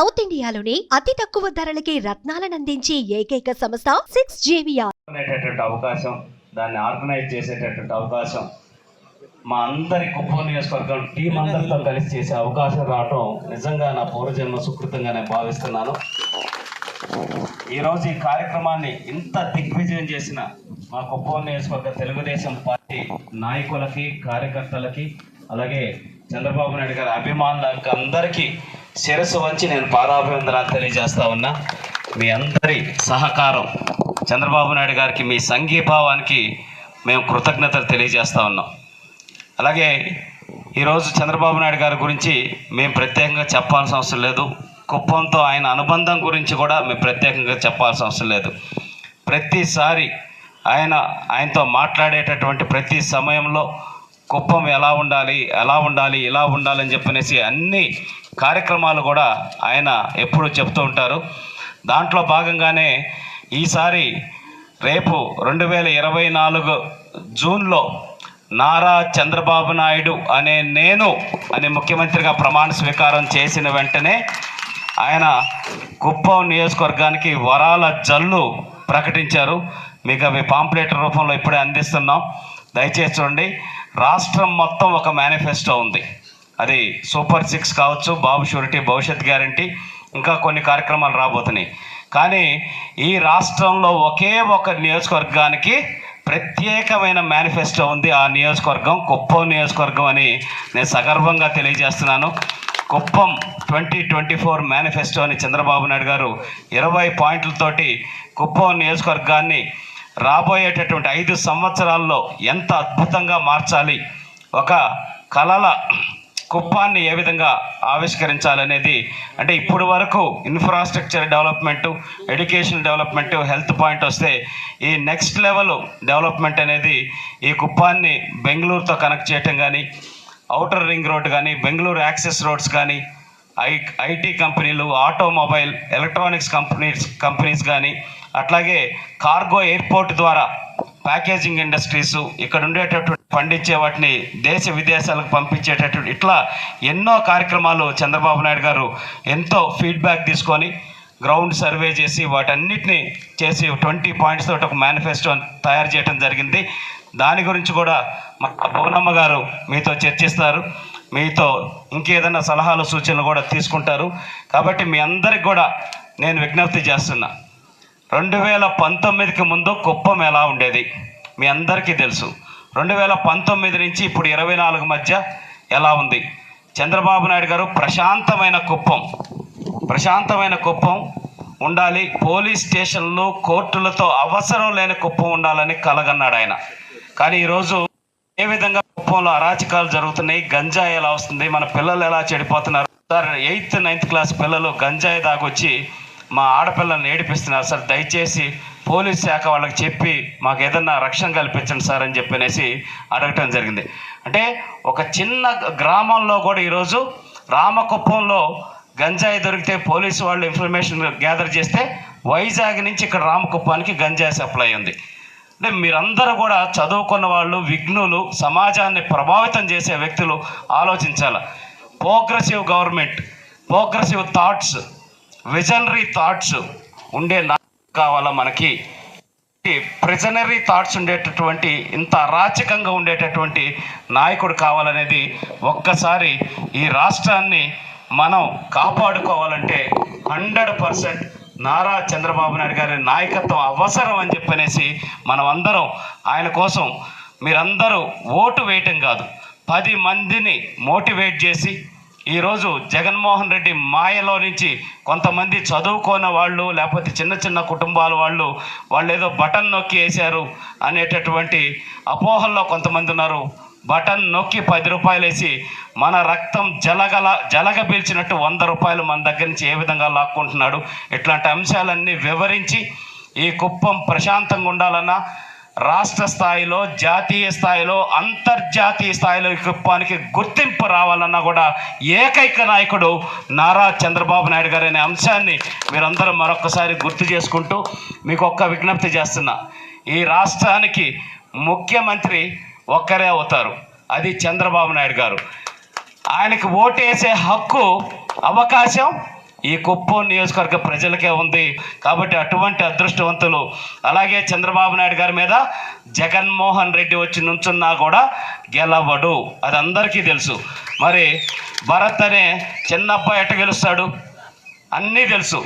South ఇండియాలోని అతి తక్కువ ధరలకి రత్నాలనందించే ఏకైక సంస్థ సిక్స్ జేవియా అవకాశం దాన్ని ఆర్గనైజ్ చేసేటటువంటి అవకాశం మా అందరి కుప్పం నియోజకవర్గం టీం అందరితో కలిసి చేసే అవకాశం రావటం నిజంగా నా పూర్వజన్మ సుకృతంగా నేను భావిస్తున్నాను. ఈరోజు ఈ కార్యక్రమాన్ని ఇంత దిగ్విజయం చేసిన మా కుప్పం నియోజకవర్గ తెలుగుదేశం పార్టీ నాయకులకి కార్యకర్తలకి అలాగే చంద్రబాబు నాయుడు గారి అభిమానులకు అందరికీ శిరస్సు వంచి నేను పాదాభివందనాలు తెలియజేస్తా ఉన్నా. మీ అందరి సహకారం చంద్రబాబు నాయుడు గారికి మీ సంఘీభావానికి మేము కృతజ్ఞతలు తెలియజేస్తా ఉన్నాం. అలాగే ఈరోజు చంద్రబాబు నాయుడు గారి గురించి మేము ప్రత్యేకంగా చెప్పాల్సిన అవసరం లేదు. కుప్పంతో ఆయన అనుబంధం గురించి కూడా మేము ప్రత్యేకంగా చెప్పాల్సిన అవసరం లేదు. ప్రతిసారి ఆయన ఆయనతో మాట్లాడేటటువంటి ప్రతి సమయంలో కుప్పం ఎలా ఉండాలి ఎలా ఉండాలి ఇలా ఉండాలని చెప్పనేసి అన్ని కార్యక్రమాలు కూడా ఆయన ఎప్పుడూ చెప్తూ ఉంటారు. దాంట్లో భాగంగానే ఈసారి రేపు రెండు వేల ఇరవై నాలుగు జూన్లో నారా చంద్రబాబు నాయుడు అనే నేను అనే ముఖ్యమంత్రిగా ప్రమాణ స్వీకారం చేసిన వెంటనే ఆయన కుప్పం నియోజకవర్గానికి వరాల జల్లు ప్రకటించారు. మీకు అవి పాంప్లెట్ రూపంలో ఇప్పుడే అందిస్తున్నాం. దయచేసి చూడండి. రాష్ట్రం మొత్తం ఒక మేనిఫెస్టో ఉంది. అది సూపర్ సిక్స్ కావచ్చు బాబు షూరిటీ భవిష్యత్ గ్యారంటీ ఇంకా కొన్ని కార్యక్రమాలు రాబోతున్నాయి. కానీ ఈ రాష్ట్రంలో ఒకే ఒక నియోజకవర్గానికి ప్రత్యేకమైన మేనిఫెస్టో ఉంది. ఆ నియోజకవర్గం కుప్పం నియోజకవర్గం అని నేను సగర్వంగా తెలియజేస్తున్నాను. Kuppam twenty twenty four manifesto అని చంద్రబాబు నాయుడు గారు ఇరవై పాయింట్లతోటి కుప్పం నియోజకవర్గాన్ని రాబోయేటటువంటి ఐదు సంవత్సరాల్లో ఎంత అద్భుతంగా మార్చాలి? ఒక కళల కుప్పాన్ని ఏ విధంగా ఆవిష్కరించాలనేది? అంటే ఇప్పుడు వరకు infrastructure development education development health point వస్తే ఈ నెక్స్ట్ లెవెల్ డెవలప్మెంట్ అనేది ఈ కుప్పాన్ని బెంగళూరుతో కనెక్ట్ చేయటం కానీ అవుటర్ రింగ్ రోడ్ కానీ బెంగళూరు యాక్సెస్ రోడ్స్ కానీ ఐ ఐటీ కంపెనీలు ఆటోమొబైల్ ఎలక్ట్రానిక్స్ కంపెనీస్ కంపెనీస్ కానీ అట్లాగే కార్గో ఎయిర్పోర్ట్ ద్వారా ప్యాకేజింగ్ ఇండస్ట్రీస్ ఇక్కడ ఉండేటటువంటి పండించే వాటిని దేశ విదేశాలకు పంపించేటటువంటి ఇట్లా ఎన్నో కార్యక్రమాలు చంద్రబాబు నాయుడు గారు ఎంతో ఫీడ్బ్యాక్ తీసుకొని గ్రౌండ్ సర్వే చేసి వాటన్నిటిని చేసి ట్వంటీ పాయింట్స్ తోటి ఒక మేనిఫెస్టో తయారు చేయడం జరిగింది. దాని గురించి కూడా మా భువనమ్మ గారు మీతో చర్చిస్తారు. మీతో ఇంకేదైనా సలహాలు సూచనలు కూడా తీసుకుంటారు. కాబట్టి మీ అందరికి కూడా నేను విజ్ఞప్తి చేస్తున్నా. రెండు వేల పంతొమ్మిదికి ముందు కుప్పం ఎలా ఉండేది? మీ అందరికీ తెలుసు. రెండు వేల పంతొమ్మిది నుంచి ఇప్పుడు ఇరవై నాలుగు మధ్య ఎలా ఉంది? చంద్రబాబు నాయుడు గారు ప్రశాంతమైన కుప్పం. ప్రశాంతమైన కుప్పం ఉండాలి. పోలీస్ స్టేషన్లు కోర్టులతో అవసరం లేని కుప్పం ఉండాలని కలగన్నాడు ఆయన. కానీ ఈరోజు ఏ విధంగా కుప్పంలో అరాచకాలు జరుగుతున్నాయి? గంజాయి ఎలా వస్తుంది? మన పిల్లలు ఎలా చెడిపోతున్నారు? సార్ ఎయిత్ నైన్త్ క్లాస్ పిల్లలు గంజాయి దాకొచ్చి మా ఆడపిల్లల్ని ఏడిపిస్తున్నారు. సార్ దయచేసి పోలీస్ శాఖ వాళ్ళకి చెప్పి మాకు ఏదన్నా రక్షణ కల్పించండి సార్ అని చెప్పనేసి అడగటం జరిగింది. అంటే ఒక చిన్న గ్రామంలో కూడా ఈరోజు రామకుప్పంలో గంజాయి దొరికితే పోలీసు వాళ్ళు ఇన్ఫర్మేషన్ గ్యాదర్ చేస్తే వైజాగ్ నుంచి ఇక్కడ రామకుప్పానికి గంజాయి సప్లై ఉంది. అంటే మీరందరూ కూడా చదువుకున్న వాళ్ళు విఘ్నులు సమాజాన్ని ప్రభావితం చేసే వ్యక్తులు ఆలోచించాలి. Progressive government progressive thoughts visionary thoughts ఉండే నాయకుడు కావాలా మనకి? ప్రిజనరీ థాట్స్ ఉండేటటువంటి ఇంత అరాచకంగా ఉండేటటువంటి నాయకుడు కావాలనేది ఒక్కసారి ఈ రాష్ట్రాన్ని మనం కాపాడుకోవాలంటే హండ్రెడ్ పర్సెంట్ నారా చంద్రబాబు నాయుడు గారి నాయకత్వం అవసరం అని చెప్పనేసి మనం అందరం ఆయన కోసం మీరందరూ ఓటు వేయటం కాదు పది మందిని మోటివేట్ చేసి ఈరోజు జగన్మోహన్ రెడ్డి మాయలో నుంచి కొంతమంది చదువుకోని వాళ్ళు లేకపోతే చిన్న చిన్న కుటుంబాల వాళ్ళు వాళ్ళు ఏదో బటన్ నొక్కి వేశారు అనేటటువంటి అపోహల్లో కొంతమంది ఉన్నారు. బటన్ నొక్కి పది రూపాయలు వేసి మన రక్తం జలగల జలగ పీల్చినట్టు వంద రూపాయలు మన దగ్గర నుంచి ఏ విధంగా లాక్కుంటున్నాడు? ఇట్లాంటి అంశాలన్నీ వివరించి ఈ కుప్పం ప్రశాంతంగా ఉండాలన్నా రాష్ట్ర స్థాయిలో జాతీయ స్థాయిలో అంతర్జాతీయ స్థాయిలో గొప్పానికి గుర్తింపు రావాలన్నా కూడా ఏకైక నాయకుడు నారా చంద్రబాబు నాయుడు గారు అనే అంశాన్ని మీరందరూ మరొకసారి గుర్తు చేసుకుంటూ మీకు ఒక్క విజ్ఞప్తి చేస్తున్నా. ఈ రాష్ట్రానికి ముఖ్యమంత్రి ఒక్కరే అవుతారు. అది చంద్రబాబు నాయుడు గారు. ఆయనకి ఓటేసే హక్కు అవకాశం ఈ కుప్పం నియోజకవర్గ ప్రజలకే ఉంది కాబట్టి అటువంటి అదృష్టవంతులు అలాగే చంద్రబాబు నాయుడు గారి మీద జగన్మోహన్ రెడ్డి వచ్చి నుంచున్నా కూడా గెలవడు. అది అందరికీ తెలుసు. మరి భరత్ అనే చిన్న ఎట గెలుస్తాడు? అన్నీ తెలుసు.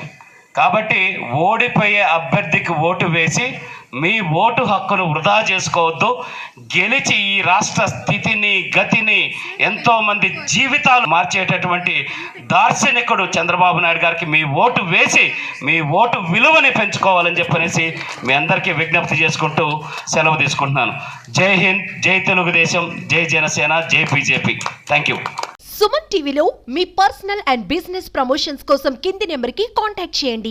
కాబట్టి ఓడిపోయే అభ్యర్థికి ఓటు వేసి మీ ఓటు హక్కును వృధా చేసుకోవద్దు. గెలిచి ఈ రాష్ట్ర స్థితిని గతిని ఎంతోమంది జీవితాలు మార్చేటటువంటి దార్శనికుడు చంద్రబాబు నాయుడు గారికి మీ ఓటు వేసి మీ ఓటు విలువని పెంచుకోవాలని చెప్పనేసి మీ అందరికీ విజ్ఞప్తి చేసుకుంటూ సెలవు తీసుకుంటున్నాను. జై హింద్ జై తెలుగుదేశం జై జనసేన జై బీజేపీ. థ్యాంక్ యూ సుమన్ టీవీలో మీ పర్సనల్ అండ్ బిజినెస్ ప్రమోషన్స్ కోసం కింది నెంబర్కి కాంటాక్ట్ చేయండి.